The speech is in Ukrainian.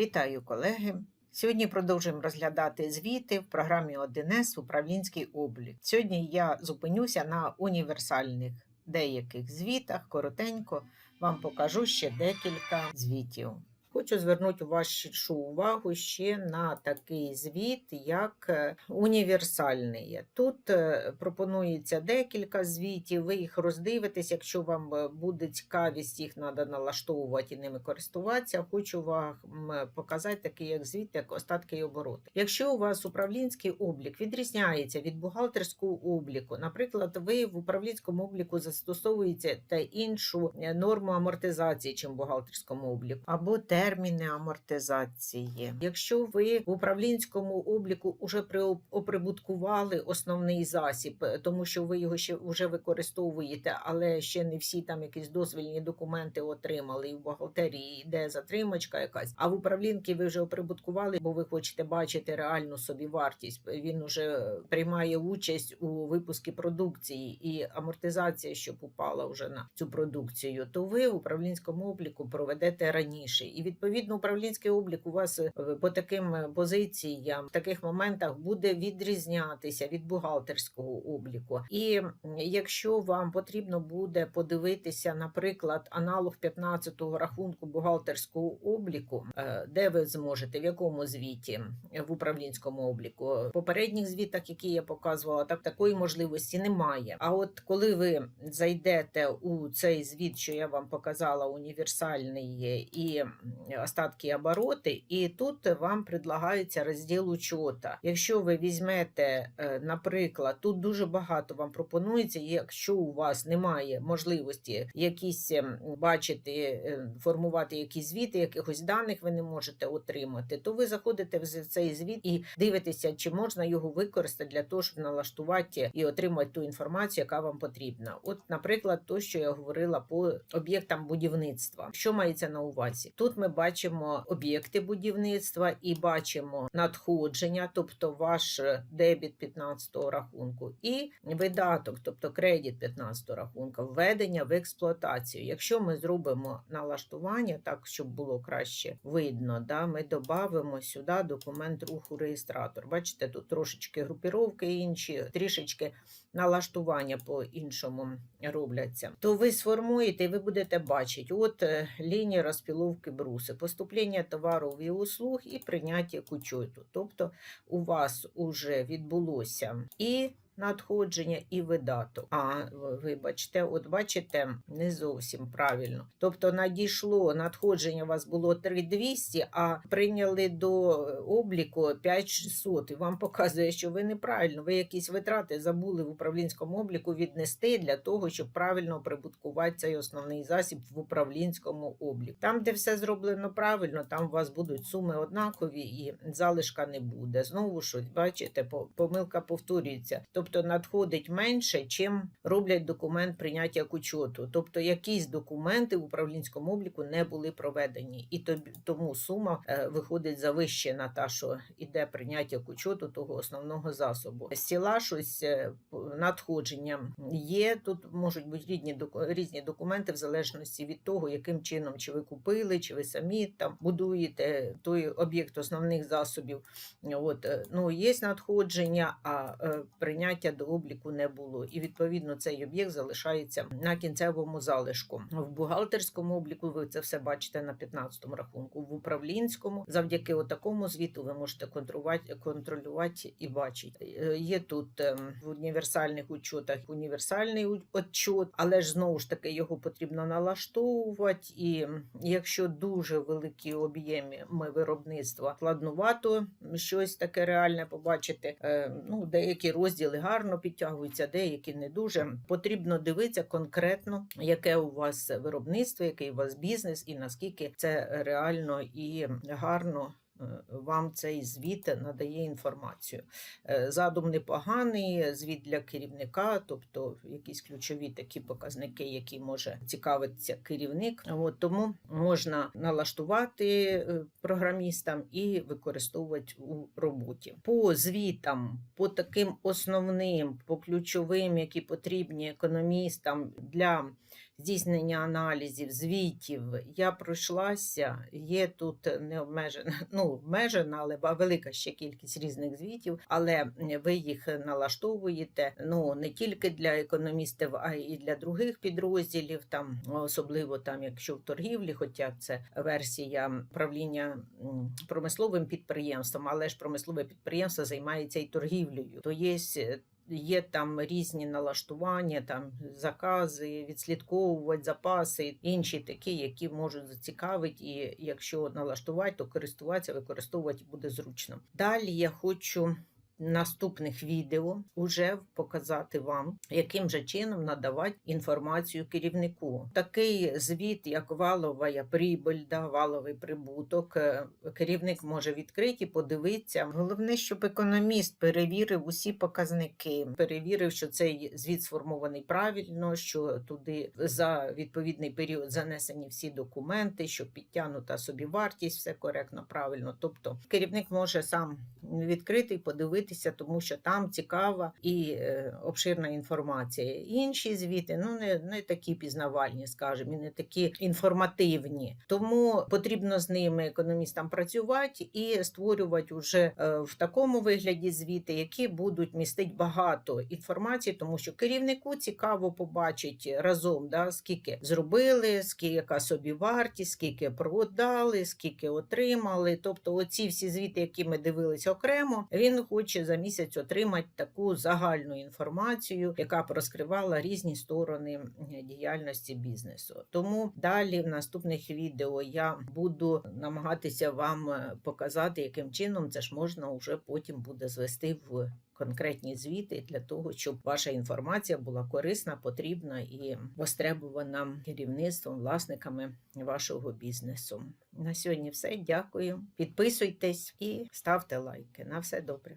Вітаю колеги! Сьогодні продовжуємо розглядати звіти в програмі 1С Управлінський облік. Сьогодні я зупинюся на універсальних деяких звітах. Коротенько вам покажу ще декілька звітів. Хочу звернути вашу увагу ще на такий звіт, як е, універсальний. Тут е, пропонується декілька звітів, ви їх роздивитесь, якщо вам е, буде цікавість, їх треба налаштовувати і ними користуватися. Хочу вам показати такий як звіт, як остатки і обороти. Якщо у вас управлінський облік відрізняється від бухгалтерського обліку, наприклад, ви в управлінському обліку застосовуєте та іншу норму амортизації, чим в бухгалтерському обліку, або терміни амортизації. Якщо ви в управлінському обліку вже оприбуткували основний засіб, е, тому що ви його ще вже використовуєте, але ще не всі там якісь дозвільні документи отримали, і в бухгалтерії йде затримачка якась. А в управлінки ви вже оприбуткували, бо ви хочете бачити реальну собі вартість. Він вже приймає участь у випуску продукції і амортизація, щоб упала вже на цю продукцію, то ви в управлінському обліку проведете раніше. І відповідно управлінський облік у вас е, по таким е, позиціям в таких моментах буде відрізнятися від бухгалтерського обліку. І якщо вам потрібно буде подивитися, наприклад, аналог 15-го рахунку бухгалтерського обліку, е, де ви зможете в якому звіті в управлінському обліку. В попередніх звітах, які я показувала, так такої можливості немає. А от коли ви зайдете у цей звіт, що я вам показала, універсальний і остатки і обороти, і тут вам предлагається розділ учота. Якщо ви візьмете, е, наприклад, тут дуже багато вам пропонується, якщо у вас немає можливості якісь ем, бачити, е, формувати якісь звіти, якихось даних ви не можете отримати, то ви заходите в цей звіт і дивитеся, чи можна його використати для того, щоб налаштувати і отримати ту інформацію, яка вам потрібна. От, наприклад, то, що я говорила по об'єктам будівництва. Що мається на увазі? Тут ми бачимо об'єкти будівництва і бачимо надходження, тобто ваш дебіт 15-го рахунку, і видаток, тобто кредит 15-го рахунку, введення в експлуатацію. Якщо ми зробимо налаштування, так щоб було краще видно, да, ми додамо сюди документ руху реєстратор. Бачите, тут трошечки групіровки інші, трішечки налаштування по-іншому робляться. То ви сформуєте і ви будете бачити, от е, лінія розпіловки бруси, поступлення товарів і услуг і прийняття к учету. Тобто у вас уже відбулося і надходження і видаток. А вибачте, от бачите, не зовсім правильно. Тобто надійшло надходження, у вас було 3200, а прийняли до обліку 5600. І вам показує, що ви неправильно, ви якісь витрати забули в управлінському обліку віднести для того, щоб правильно прибуткувати цей основний засіб в управлінському обліку. Там, де все зроблено правильно, там у вас будуть суми однакові і залишка не буде. Знову щось, бачите, по- помилка повторюється. Тобто надходить менше, чим роблять документ прийняття к учету. Тобто якісь документи в управлінському обліку не були проведені, і тому сума е, виходить завищена, та що іде прийняття к учету того основного засобу. Сіла щось е, надходження є. Тут можуть бути різні різні документи в залежності від того, яким чином чи ви купили, чи ви самі там будуєте той об'єкт основних засобів. От е, ну є надходження, а е, прийняття до обліку не було. І відповідно цей об'єкт залишається на кінцевому залишку. В бухгалтерському обліку ви це все бачите на 15-му рахунку. В управлінському завдяки такому звіту ви можете контролювати, контролювати і бачити. Е, Є тут ем, в універсальних учотах універсальний отчот, але ж знову ж таки його потрібно налаштовувати. І якщо дуже великі об'єми ми виробництва складнувато щось таке реальне побачити. Е, Ну, деякі розділи гарно підтягуються, деякі не дуже. Потрібно дивитися конкретно, яке у вас виробництво, який у вас бізнес, і наскільки це реально і гарно. Е, Вам цей звіт надає інформацію. Е, Задум непоганий, звіт для керівника, тобто якісь ключові такі показники, які може цікавитися керівник. От, тому можна налаштувати е, програмістам і використовувати у роботі. По звітам, по таким основним, по ключовим, які потрібні економістам для здійснення аналізів, звітів. Я пройшлася. Є тут не обмежена, ну обмежена, але велика ще кількість різних звітів. Але ви їх налаштовуєте ну не тільки для економістів, а й для других підрозділів. Там особливо там, якщо в торгівлі, хоча це версія правління промисловим підприємством, але ж промислове підприємство займається і торгівлею. То є Є там різні налаштування, там закази, відслідковувати запаси, інші такі, які можуть зацікавити, і якщо налаштувати, то користуватися, використовувати буде зручно. Далі я хочу наступних відео уже показати вам, яким же чином надавати інформацію керівнику. Такий звіт, як валова прибуль, да, валовий прибуток, е, керівник може відкрити і подивитися. Головне, щоб економіст перевірив усі показники, перевірив, що цей звіт сформований правильно, що туди за відповідний період занесені всі документи, що підтягнута собівартість, все коректно, правильно. Тобто керівник може сам відкрити і подивитися, тому що там цікава і е, обширна інформація. Інші звіти ну не, не такі пізнавальні, скажімо, і не такі інформативні. Тому потрібно з ними економістам працювати і створювати вже е, в такому вигляді звіти, які будуть містити багато інформації, тому що керівнику цікаво побачити разом, да, скільки зробили, скільки яка собі вартість, скільки продали, скільки отримали. Тобто, оці всі звіти, які ми дивилися окремо, він хоче за місяць отримати таку загальну інформацію, яка б розкривала різні сторони діяльності бізнесу. Тому далі в наступних відео я буду намагатися вам е, показати, яким чином це ж можна вже потім буде звести в конкретні звіти для того, щоб ваша інформація була корисна, потрібна і востребувана керівництвом, власниками вашого бізнесу. На сьогодні все. Дякую. Підписуйтесь і ставте лайки. На все добре.